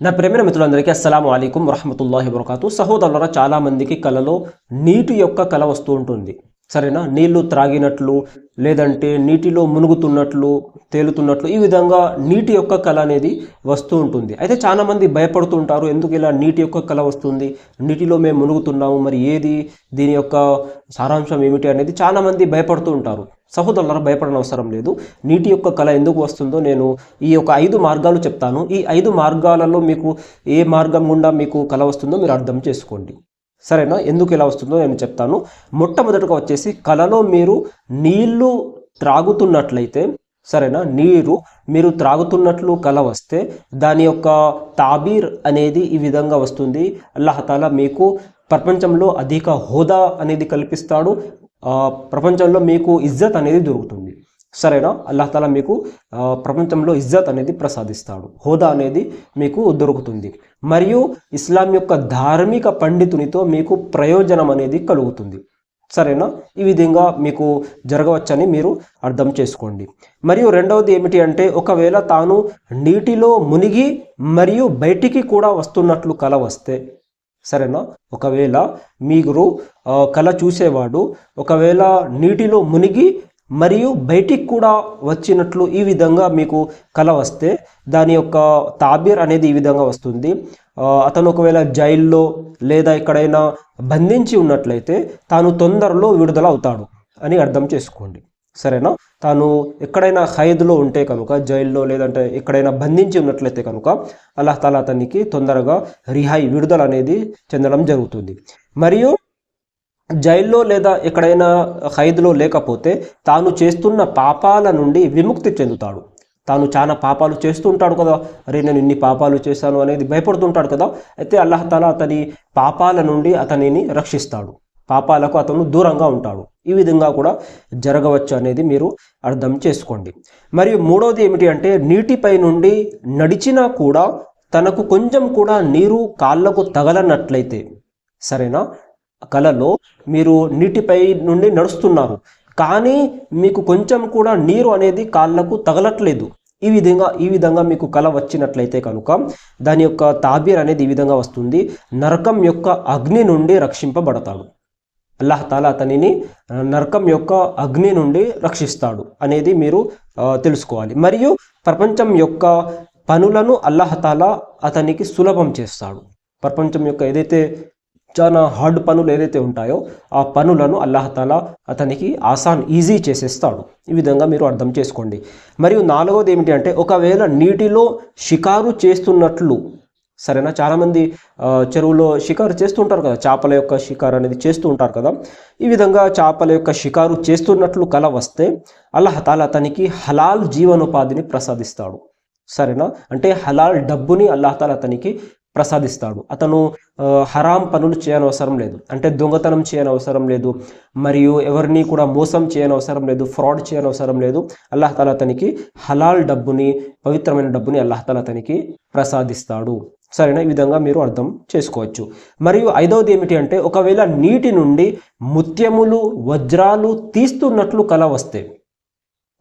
నా ప్రేమైన మిత్రులందరికీ అస్సలం అయికం వరహమతుల్లాహి వరకాతు సహోదరులరా చాలా మందికి కళలో నీటి యొక్క కళ వస్తూ ఉంటుంది. సరేనా? నీళ్ళు త్రాగినట్లు లేదంటే నీటిలో మునుగుతున్నట్లు తేలుతున్నట్లు ఈ విధంగా నీటి యొక్క కళ అనేది వస్తూ ఉంటుంది. అయితే చాలామంది భయపడుతుంటారు ఎందుకు ఇలా నీటి యొక్క కళ వస్తుంది? నీటిలో మేము మునుగుతున్నాము మరి ఏది? దీని యొక్క సారాంశం ఏమిటి అనేది చాలా మంది భయపడుతూ ఉంటారు. సహోదరులారా భయపడనవసరం అవసరం లేదు. నీటి యొక్క కళ ఎందుకు వస్తుందో నేను ఈ యొక్క ఐదు మార్గాలు చెప్తాను. ఈ ఐదు మార్గాలలో మీకు ఏ మార్గం గుండా మీకు కళ వస్తుందో మీరు అర్థం చేసుకోండి. సరేనా? ఎందుకు ఇలా వస్తుందో నేను చెప్తాను. మొట్టమొదటిగా వచ్చేసి కళలో మీరు నీళ్ళు త్రాగుతున్నట్లయితే సరేనా? నీరు మీరు త్రాగుతున్నట్లు కల వస్తే దాని యొక్క తాబీర్ అనేది ఈ విధంగా వస్తుంది. అల్లహతాల మీకు ప్రపంచంలో అధిక హోదా అనేది కల్పిస్తాడు. ప్రపంచంలో మీకు ఇజ్జత్ అనేది దొరుకుతుంది. సరేనా? అల్లాహతాలా మీకు ప్రపంచంలో ఇజ్జత్ అనేది ప్రసాదిస్తాడు. హోదా అనేది మీకు దొరుకుతుంది. మరియు ఇస్లాం యొక్క ధార్మిక పండితునితో మీకు ప్రయోజనం అనేది కలుగుతుంది. సరేనా? ఈ విధంగా మీకు జరగవచ్చని మీరు అర్థం చేసుకోండి. మరియు రెండవది ఏమిటి అంటే ఒకవేళ తాను నీటిలో మునిగి మరియు బయటికి కూడా వస్తున్నట్లు కల వస్తే సరేనా? ఒకవేళ మీరు కళ చూసేవాడు ఒకవేళ నీటిలో మునిగి మరియు బయటికి కూడా వచ్చినట్లు ఈ విధంగా మీకు కళ వస్తే దాని యొక్క తాబీర్ అనేది ఈ విధంగా వస్తుంది. అతను ఒకవేళ జైల్లో లేదా ఎక్కడైనా బంధించి ఉన్నట్లయితే తాను తొందరలో విడుదల అవుతాడు అని అర్థం చేసుకోండి. సరేనా? తాను ఎక్కడైనా ఖైదులో ఉంటే కనుక జైల్లో లేదంటే ఎక్కడైనా బంధించి ఉన్నట్లయితే కనుక అల్లాహ్ తాలా అతనికి తొందరగా రిహాయి విడుదల అనేది చెందడం జరుగుతుంది. మరియు జైల్లో లేదా ఎక్కడైనా ఖైదులో లేకపోతే తాను చేస్తున్న పాపాల నుండి విముక్తి చెందుతాడు. తాను చాలా పాపాలు చేస్తూ ఉంటాడు కదా. అరే నేను ఇన్ని పాపాలు చేశాను అనేది భయపడుతుంటాడు కదా. అయితే అల్లాహ్ అతని పాపాల నుండి అతనిని రక్షిస్తాడు. పాపాలకు అతను దూరంగా ఉంటాడు. ఈ విధంగా కూడా జరగవచ్చు అనేది మీరు అర్థం చేసుకోండి. మరియు మూడవది ఏమిటి అంటే నీటిపై నుండి నడిచినా కూడా తనకు కొంచెం కూడా నీరు కాళ్ళకు తగలనట్లయితే. సరేనా? కలలో మీరు నీటిపై నుండి నడుస్తున్నారు. కానీ మీకు కొంచెం కూడా నీరు అనేది కాళ్ళకు తగలట్లేదు. ఈ విధంగా ఈ విధంగా మీకు కళ వచ్చినట్లయితే కనుక దాని యొక్క తాబీర్ అనేది ఈ విధంగా వస్తుంది. నరకం యొక్క అగ్ని నుండి రక్షింపబడతాడు. అల్లాహ్ తాలా అతనిని నరకం యొక్క అగ్ని నుండి రక్షిస్తాడు అనేది మీరు తెలుసుకోవాలి. మరియు ప్రపంచం యొక్క పనులను అల్లాహ్ తాలా అతనికి సులభం చేస్తాడు. ప్రపంచం యొక్క ఏదైతే చాలా హార్డ్ పనులు ఏదైతే ఉంటాయో ఆ పనులను అల్లహతాల అతనికి ఆసాన్ ఈజీ చేసేస్తాడు. ఈ విధంగా మీరు అర్థం చేసుకోండి. మరియు నాలుగవది ఏమిటి అంటే ఒకవేళ నీటిలో షికారు చేస్తున్నట్లు సరేనా? చాలామంది చెరువులో షికారు చేస్తుంటారు కదా చేపల యొక్క షికారు అనేది చేస్తూ ఉంటారు కదా. ఈ విధంగా చేపల యొక్క షికారు చేస్తున్నట్లు కల వస్తే అల్లహతాల అతనికి హలాల్ జీవనోపాధిని ప్రసాదిస్తాడు. సరేనా? అంటే హలాల్ డబ్బుని అల్లాహతాల అతనికి ప్రసాదిస్తాడు. అతను హరాం పనులు చేయనవసరం లేదు. అంటే దొంగతనం చేయనవసరం లేదు. మరియు ఎవరిని కూడా మోసం చేయనవసరం లేదు. ఫ్రాడ్ చేయనవసరం లేదు. అల్లాహ్ తాలా అతనికి హలాల్ డబ్బుని పవిత్రమైన డబ్బుని అల్లాహ్ తాలా అతనికి ప్రసాదిస్తాడు. సరేనా? ఈ విధంగా మీరు అర్థం చేసుకోవచ్చు. మరియు ఐదవది ఏమిటి అంటే ఒకవేళ నీటి నుండి ముత్యములు వజ్రాలు తీస్తున్నట్లు కల వస్తే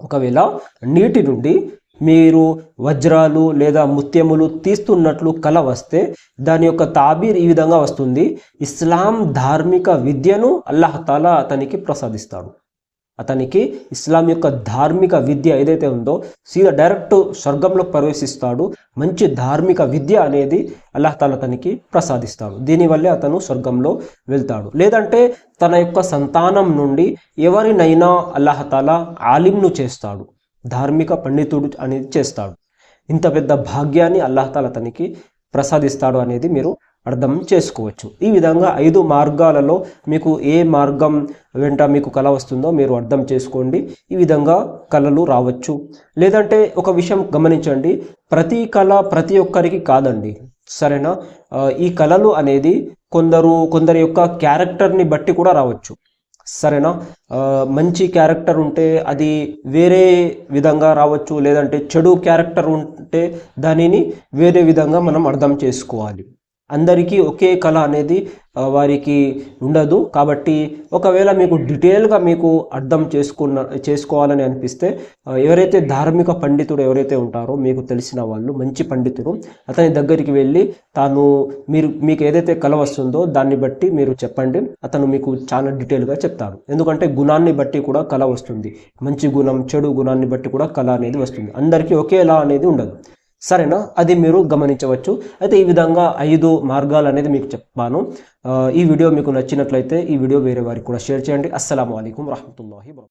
ఒకవేళ నీటి నుండి మీరు వజ్రాలు లేదా ముత్యములు తీస్తున్నట్లు కల వస్తే దాని యొక్క తాబీర్ ఈ విధంగా వస్తుంది. ఇస్లాం ధార్మిక విద్యను అల్లహతాలా అతనికి ప్రసాదిస్తాడు. అతనికి ఇస్లాం యొక్క ధార్మిక విద్య ఏదైతే ఉందో సీదా డైరెక్ట్ స్వర్గంలో ప్రవేశిస్తాడు. మంచి ధార్మిక విద్య అనేది అల్లహతాల అతనికి ప్రసాదిస్తాడు. దీనివల్లే అతను స్వర్గంలో వెళ్తాడు. లేదంటే తన యొక్క సంతానం నుండి ఎవరినైనా అల్లహతాల ఆలింను చేస్తాడు. ధార్మిక పండితుడు అనేది చేస్తాడు. ఇంత పెద్ద భాగ్యాన్ని అల్లాహతాల అతనికి ప్రసాదిస్తాడు అనేది మీరు అర్థం చేసుకోవచ్చు. ఈ విధంగా ఐదు మార్గాలలో మీకు ఏ మార్గం వెంట మీకు కళ వస్తుందో మీరు అర్థం చేసుకోండి. ఈ విధంగా కళలు రావచ్చు. లేదంటే ఒక విషయం గమనించండి. ప్రతి కళ ప్రతి ఒక్కరికి కాదండి. సరేనా? ఈ కళలు అనేది కొందరు కొందరి యొక్క క్యారెక్టర్ని బట్టి కూడా రావచ్చు. సరేనా? మంచి క్యారెక్టర్ ఉంటే అది వేరే విధంగా రావచ్చు లేదంటే చెడు క్యారెక్టర్ ఉంటే దానిని వేరే విధంగా మనం అర్థం చేసుకోవాలి. అందరికీ ఒకే కళ అనేది వారికి ఉండదు. కాబట్టి ఒకవేళ మీకు డీటెయిల్గా మీకు అర్థం చేసుకున్న చేసుకోవాలని అనిపిస్తే ఎవరైతే ధార్మిక పండితుడు ఎవరైతే ఉంటారో మీకు తెలిసిన వాళ్ళు మంచి పండితుడు అతని దగ్గరికి వెళ్ళి తాను మీరు మీకు ఏదైతే కళ వస్తుందో దాన్ని బట్టి మీరు చెప్పండి. అతను మీకు చాలా డీటెయిల్గా చెప్తారు ఎందుకంటే గుణాన్ని బట్టి కూడా కళ వస్తుంది. మంచి గుణం చెడు గుణాన్ని బట్టి కూడా కళ అనేది వస్తుంది. అందరికీ ఒకేలా అనేది ఉండదు. సరేనా? అది మీరు గమనించవచ్చు. అయితే ఈ విధంగా ఐదు మార్గాలు అనేది మీకు చెప్పాను. ఈ వీడియో మీకు నచ్చినట్లయితే ఈ వీడియో వేరే వారికి కూడా షేర్ చేయండి. అస్సలం అయికం రహమతుల్లాహి